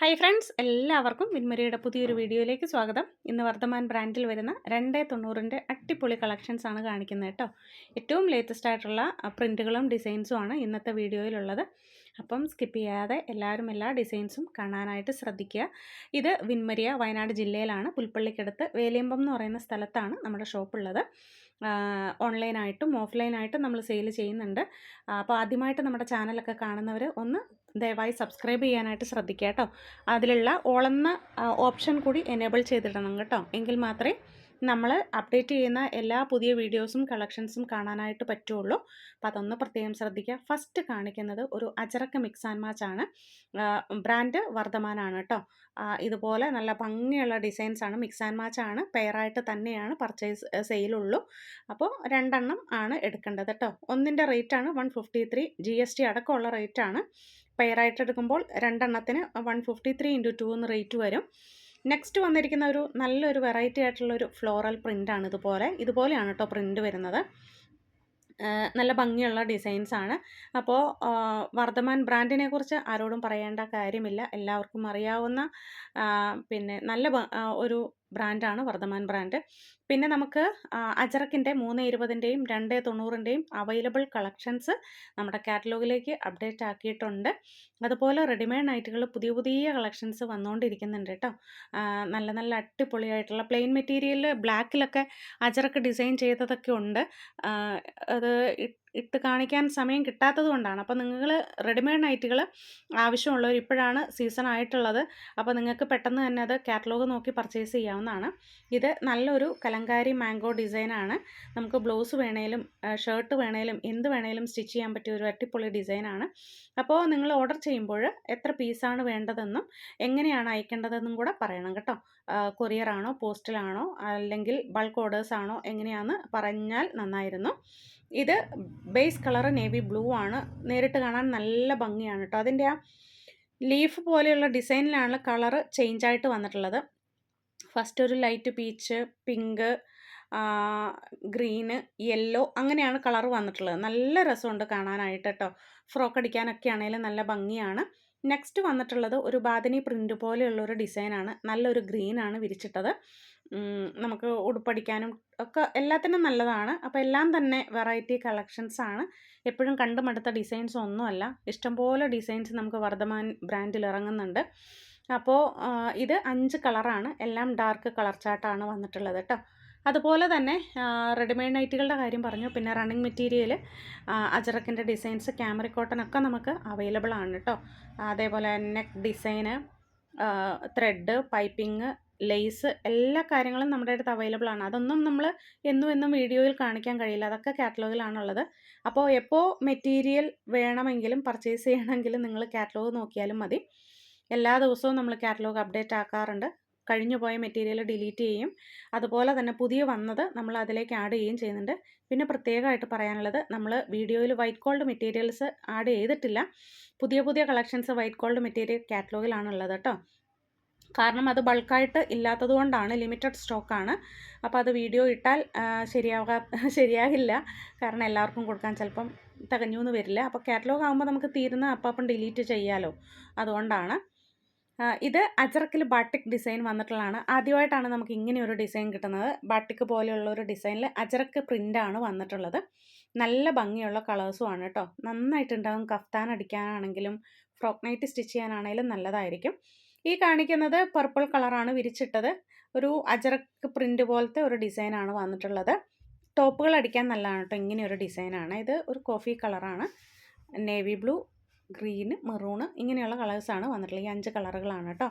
Hi friends എല്ലാവർക്കും വിൻമരിയുടെ പുതിയൊരു വീഡിയോയിലേക്ക് സ്വാഗതം. ഇന്ന് വർദ്ധമാൻ ബ്രാൻഡിൽ വരുന്ന രണ്ടേ തൊണ്ണൂറിന്റെ അടിപൊളി കളക്ഷൻസ് ആണ് കാണിക്കുന്നത് കേട്ടോ. ഏറ്റവും ലേറ്റസ്റ്റ് ആയിട്ടുള്ള പ്രിന്റുകളും ഡിസൈൻസും ആണ് ഇന്നത്തെ വീഡിയോയിലുള്ളത്. അപ്പം സ്കിപ്പ് ചെയ്യാതെ എല്ലാവരും എല്ലാ ഡിസൈൻസും കാണാനായിട്ട് ശ്രദ്ധിക്കുക. ഇത് വിൻമരിയ വയനാട് ജില്ലയിലാണ്. പുൽപ്പള്ളിക്കടുത്ത് വേലിയമ്പം എന്ന് പറയുന്ന സ്ഥലത്താണ് നമ്മുടെ ഷോപ്പുള്ളത്. ഓൺലൈനായിട്ടും ഓഫ്ലൈനായിട്ടും നമ്മൾ സെയിൽ ചെയ്യുന്നുണ്ട്. അപ്പോൾ ആദ്യമായിട്ട് നമ്മുടെ ചാനലൊക്കെ കാണുന്നവർ ഒന്ന് ദയവായി സബ്സ്ക്രൈബ് ചെയ്യാനായിട്ട് ശ്രദ്ധിക്കുക കേട്ടോ. അതിലുള്ള ഓളെന്ന ഓപ്ഷൻ കൂടി എനേബിൾ ചെയ്തിടണം കേട്ടോ. എങ്കിൽ മാത്രമേ നമ്മൾ അപ്ഡേറ്റ് ചെയ്യുന്ന എല്ലാ പുതിയ വീഡിയോസും കളക്ഷൻസും കാണാനായിട്ട് പറ്റുള്ളൂ. അപ്പോൾ അതൊന്ന് പ്രത്യേകം ശ്രദ്ധിക്കുക. ഫസ്റ്റ് കാണിക്കുന്നത് ഒരു അജറക്ക മിക്സ് ആൻഡ് മാച്ച് ആണ്. ബ്രാൻഡ് വർദ്ധമാനാണ് കേട്ടോ. ഇതുപോലെ നല്ല ഭംഗിയുള്ള ഡിസൈൻസ് ആണ് മിക്സ് ആൻഡ് മാച്ച് ആണ് പെയറായിട്ട് തന്നെയാണ് പർച്ചേസ് സെയിലുള്ളൂ അപ്പോൾ രണ്ടെണ്ണം ആണ് എടുക്കേണ്ടത് കേട്ടോ. ഒന്നിന്റെ റേറ്റാണ് one fifty three G S T അടക്കമുള്ള റേറ്റാണ് പെയറായിട്ട് എടുക്കുമ്പോൾ രണ്ടെണ്ണത്തിന് one fifty three into two എന്ന് റേറ്റ് വരും. നെക്സ്റ്റ് വന്നിരിക്കുന്ന ഒരു നല്ലൊരു വെറൈറ്റി ആയിട്ടുള്ള ഒരു ഫ്ലോറൽ പ്രിന്റാണ് ഇതുപോലെ. ഇതുപോലെയാണ് കേട്ടോ പ്രിന്റ് വരുന്നത്. നല്ല ഭംഗിയുള്ള ഡിസൈൻസ് ആണ്. അപ്പോൾ വർദ്ധമാൻ ബ്രാൻഡിനെ കുറിച്ച് ആരോടും പറയേണ്ട കാര്യമില്ല. എല്ലാവർക്കും അറിയാവുന്ന പിന്നെ നല്ല ഒരു ബ്രാൻഡാണ് വർദ്ധമാൻ ബ്രാൻഡ്. പിന്നെ നമുക്ക് അജറക്കിന്റെ മൂന്ന് ഇരുപതിന്റെയും രണ്ട് തൊണ്ണൂറിന്റെയും അവൈലബിൾ കളക്ഷൻസ് നമ്മുടെ കാറ്റലോഗിലേക്ക് അപ്ഡേറ്റ് ആക്കിയിട്ടുണ്ട്. അതുപോലെ റെഡിമെയ്ഡ് നൈറ്റുകൾ പുതിയ പുതിയ കളക്ഷൻസ് വന്നുകൊണ്ടിരിക്കുന്നുണ്ട് കേട്ടോ. നല്ല നല്ല അടിപൊളിയായിട്ടുള്ള പ്ലെയിൻ മെറ്റീരിയൽ ബ്ലാക്കിലൊക്കെ അജറക്ക് ഡിസൈൻ ചെയ്തതൊക്കെ ഉണ്ട്. അത് ഇട്ട് കാണിക്കാൻ സമയം കിട്ടാത്തത് കൊണ്ടാണ്. അപ്പോൾ നിങ്ങൾ റെഡിമെയ്ഡ് നൈറ്റുകൾ ആവശ്യമുള്ളവർ ഇപ്പോഴാണ് സീസൺ ആയിട്ടുള്ളത്. അപ്പോൾ നിങ്ങൾക്ക് പെട്ടെന്ന് തന്നെ അത് കാറ്റലോഗ് നോക്കി പർച്ചേസ് ചെയ്യാവുന്നതാണ്. ഇത് നല്ലൊരു കലങ്കാരി മാംഗോ ഡിസൈനാണ്. നമുക്ക് ബ്ലൗസ് വേണേലും ഷർട്ട് വേണേലും എന്ത് വേണേലും സ്റ്റിച്ച് ചെയ്യാൻ പറ്റിയ ഒരു അട്ടിപ്പൊളി ഡിസൈനാണ്. അപ്പോൾ നിങ്ങൾ ഓർഡർ ചെയ്യുമ്പോൾ എത്ര പീസാണ് വേണ്ടതെന്നും എങ്ങനെയാണ് അയക്കേണ്ടതെന്നും കൂടെ പറയണം കേട്ടോ. കൊറിയറാണോ പോസ്റ്റലാണോ അല്ലെങ്കിൽ ബൾക്ക് ഓർഡേഴ്സാണോ എങ്ങനെയാണെന്ന് പറഞ്ഞാൽ നന്നായിരുന്നു. ഇത് ബേസ് കളറ് നേവി ബ്ലൂ ആണ്. നേരിട്ട് കാണാൻ നല്ല ഭംഗിയാണ് കേട്ടോ അതിന്റെ ആ ലീഫ് പോലെയുള്ള ഡിസൈനിലാണ് കളറ് ചേഞ്ച് ആയിട്ട് വന്നിട്ടുള്ളത്. ഫസ്റ്റ് ഒരു light peach pink green yellow അങ്ങനെയാണ് കളർ വന്നിട്ടുള്ളത്. നല്ല രസമുണ്ട് കാണാനായിട്ട് കേട്ടോ ഫ്രോക്ക് അടിക്കാനൊക്കെ ആണെങ്കിലും നല്ല ഭംഗിയാണ്. നെക്സ്റ്റ് വന്നിട്ടുള്ളത് ഒരു ബാദനി പ്രിന്റ് പോലെയുള്ള ഒരു ഡിസൈനാണ് നല്ലൊരു ഗ്രീനാണ് വിരിച്ചിട്ടത്. നമുക്ക് ഉടുപ്പടിക്കാനും ഒക്കെ എല്ലാത്തിനും നല്ലതാണ്. അപ്പോൾ എല്ലാം തന്നെ വെറൈറ്റി കളക്ഷൻസ് ആണ്. എപ്പോഴും കണ്ടു മടുത്ത ഡിസൈൻസ് ഒന്നുമല്ല. ഇഷ്ടംപോലെ ഡിസൈൻസ് നമുക്ക് വർദ്ധമാൻ ബ്രാൻഡിൽ ഇറങ്ങുന്നുണ്ട്. അപ്പോൾ ഇത് അഞ്ച് കളറാണ് എല്ലാം ഡാർക്ക് കളർ ചാട്ടാണ് വന്നിട്ടുള്ളത് കേട്ടോ അതുപോലെ തന്നെ റെഡിമെയ്ഡ് നൈറ്റുകളുടെ കാര്യം പറഞ്ഞു. പിന്നെ റണ്ണിങ് മെറ്റീരിയൽ അജറക്കിന്റെ ഡിസൈൻസ് ക്യാമറ കോട്ടൺ ഒക്കെ നമുക്ക് അവൈലബിൾ ആണ് കേട്ടോ. അതേപോലെ നെക്ക് ഡിസൈന് ത്രെഡ് പൈപ്പിംഗ് ലേസ് എല്ലാ കാര്യങ്ങളും നമ്മുടെ അടുത്ത് അവൈലബിൾ ആണ്. അതൊന്നും നമ്മൾ എന്നും എന്നും വീഡിയോയിൽ കാണിക്കാൻ കഴിയില്ല. അതൊക്കെ കാറ്റലോഗിലാണുള്ളത്. അപ്പോൾ എപ്പോൾ മെറ്റീരിയൽ വേണമെങ്കിലും പർച്ചേസ് ചെയ്യണമെങ്കിലും നിങ്ങൾ കാറ്റലോഗ് നോക്കിയാലും മതി. എല്ലാ ദിവസവും നമ്മൾ കാറ്റലോഗ് അപ്ഡേറ്റ് ആക്കാറുണ്ട്. കഴിഞ്ഞു പോയ മെറ്റീരിയൽ ഡിലീറ്റ് ചെയ്യും. അതുപോലെ തന്നെ പുതിയ വന്നത് നമ്മൾ അതിലേക്ക് ആഡ് ചെയ്യുകയും ചെയ്യുന്നുണ്ട്. പിന്നെ പ്രത്യേകമായിട്ട് പറയാനുള്ളത് നമ്മൾ വീഡിയോയിൽ വൈറ്റ് ഗോൾഡ് മെറ്റീരിയൽസ് ആഡ് ചെയ്തിട്ടില്ല. പുതിയ പുതിയ കളക്ഷൻസ് വൈറ്റ് ഗോൾഡ് മെറ്റീരിയൽ കാറ്റലോഗിലാണുള്ളത് കേട്ടോ. കാരണം അത് ബൾക്കായിട്ട് ഇല്ലാത്തത് കൊണ്ടാണ് ലിമിറ്റഡ് സ്റ്റോക്കാണ് അപ്പോൾ അത് വീഡിയോ ഇട്ടാൽ ശരിയാകാ ശരിയാകില്ല. കാരണം എല്ലാവർക്കും കൊടുക്കാൻ ചിലപ്പം തികഞ്ഞു എന്ന് വരില്ല. അപ്പോൾ കാറ്റലോഗ് ആകുമ്പോൾ നമുക്ക് തീരുന്ന അപ്പം ഡിലീറ്റ് ചെയ്യാമല്ലോ അതുകൊണ്ടാണ്. ഇത് അജറക്കിൽ ബാട്ടിക് ഡിസൈൻ വന്നിട്ടുള്ളതാണ്. ആദ്യമായിട്ടാണ് നമുക്ക് ഇങ്ങനെ ഒരു ഡിസൈൻ കിട്ടുന്നത്. ബാട്ടിക് പോലെയുള്ള ഒരു ഡിസൈനിൽ അജറക്ക് പ്രിന്റാണ് വന്നിട്ടുള്ളത്. നല്ല ഭംഗിയുള്ള കളേഴ്സും ആണ് കേട്ടോ നന്നായിട്ടുണ്ടാകും കഫ്താൻ അടിക്കാനാണെങ്കിലും ഫ്രോക്ക് നൈറ്റ് സ്റ്റിച്ച് ചെയ്യാനാണെങ്കിലും നല്ലതായിരിക്കും. ഈ കാണിക്കുന്നത് പർപ്പിൾ കളറാണ് വിരിച്ചിട്ടത്. ഒരു അജറക്ക് പ്രിന്റ് പോലത്തെ ഒരു ഡിസൈനാണ് വന്നിട്ടുള്ളത്. ടോപ്പുകൾ അടിക്കാൻ നല്ലതാണ് കേട്ടോ ഇങ്ങനെ ഒരു ഡിസൈനാണ് ഇത് ഒരു കോഫി കളറാണ് നേവി ബ്ലൂ ഗ്രീന് മെറൂണ് ഇങ്ങനെയുള്ള കളേഴ്സാണ് വന്നിട്ടുള്ളത്. ഈ അഞ്ച് കളറുകളാണ് കേട്ടോ.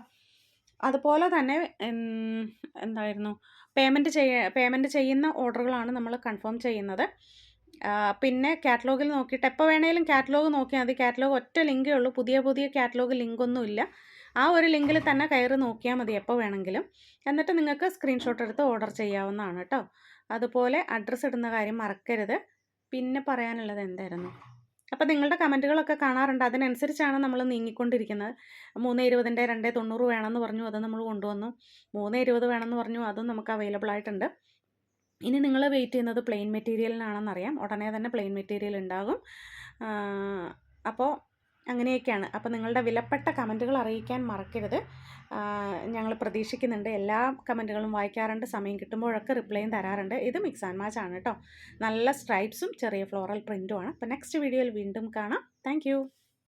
അതുപോലെ തന്നെ എന്തായിരുന്നു പേയ്മെന്റ് ചെയ്യ പേയ്മെന്റ് ചെയ്യുന്ന ഓർഡറുകളാണ് നമ്മൾ കൺഫേം ചെയ്യുന്നത്. പിന്നെ കാറ്റലോഗിൽ നോക്കിയിട്ട് എപ്പോൾ വേണേലും കാറ്റലോഗ് നോക്കിയാൽ മതി. കാറ്റലോഗ് ഒറ്റ ലിങ്കേ ഉള്ളൂ. പുതിയ പുതിയ കാറ്റലോഗ് ലിങ്കൊന്നും ഇല്ല ആ ഒരു ലിങ്കിൽ തന്നെ കയറി നോക്കിയാൽ മതി എപ്പോൾ വേണമെങ്കിലും. എന്നിട്ട് നിങ്ങൾക്ക് സ്ക്രീൻഷോട്ട് എടുത്ത് ഓർഡർ ചെയ്യാവുന്നതാണ് കേട്ടോ. അതുപോലെ അഡ്രസ്സ് ഇടുന്ന കാര്യം മറക്കരുത്. പിന്നെ പറയാനുള്ളത് എന്തായിരുന്നു? അപ്പോൾ നിങ്ങളുടെ കമന്റുകളൊക്കെ കാണാറുണ്ട്. അതിനനുസരിച്ചാണ് നമ്മൾ നീങ്ങിക്കൊണ്ടിരിക്കുന്നത്. മൂന്ന് ഇരുപതിന്റെ രണ്ട് തൊണ്ണൂറ് വേണമെന്ന് പറഞ്ഞു അത് നമ്മൾ കൊണ്ടുവന്നു. മൂന്ന് ഇരുപത് വേണമെന്ന് പറഞ്ഞു അതും നമുക്ക് അവൈലബിൾ ആയിട്ടുണ്ട്. ഇനി നിങ്ങൾ വെയിറ്റ് ചെയ്യുന്നത് പ്ലെയിൻ മെറ്റീരിയലിനാണെന്നറിയാം ഉടനെ തന്നെ പ്ലെയിൻ മെറ്റീരിയൽ ഉണ്ടാകും. അപ്പോൾ അങ്ങനെയൊക്കെയാണ്. അപ്പോൾ നിങ്ങളുടെ വിലപ്പെട്ട കമന്റുകൾ അറിയിക്കാൻ മറക്കരുത്. ഞങ്ങൾ പ്രതീക്ഷിക്കുന്നുണ്ട്. എല്ലാ കമന്റുകളും വായിക്കാറുണ്ട്. സമയം കിട്ടുമ്പോഴൊക്കെ റിപ്ലൈയും തരാറുണ്ട്. ഇത് മിക്സ് ആൻഡ് മാച്ച് ആണ് കേട്ടോ. നല്ല സ്ട്രൈപ്സും ചെറിയ ഫ്ലോറൽ പ്രിന്റുമാണ് അപ്പോൾ നെക്സ്റ്റ് വീഡിയോയിൽ വീണ്ടും കാണാം. താങ്ക്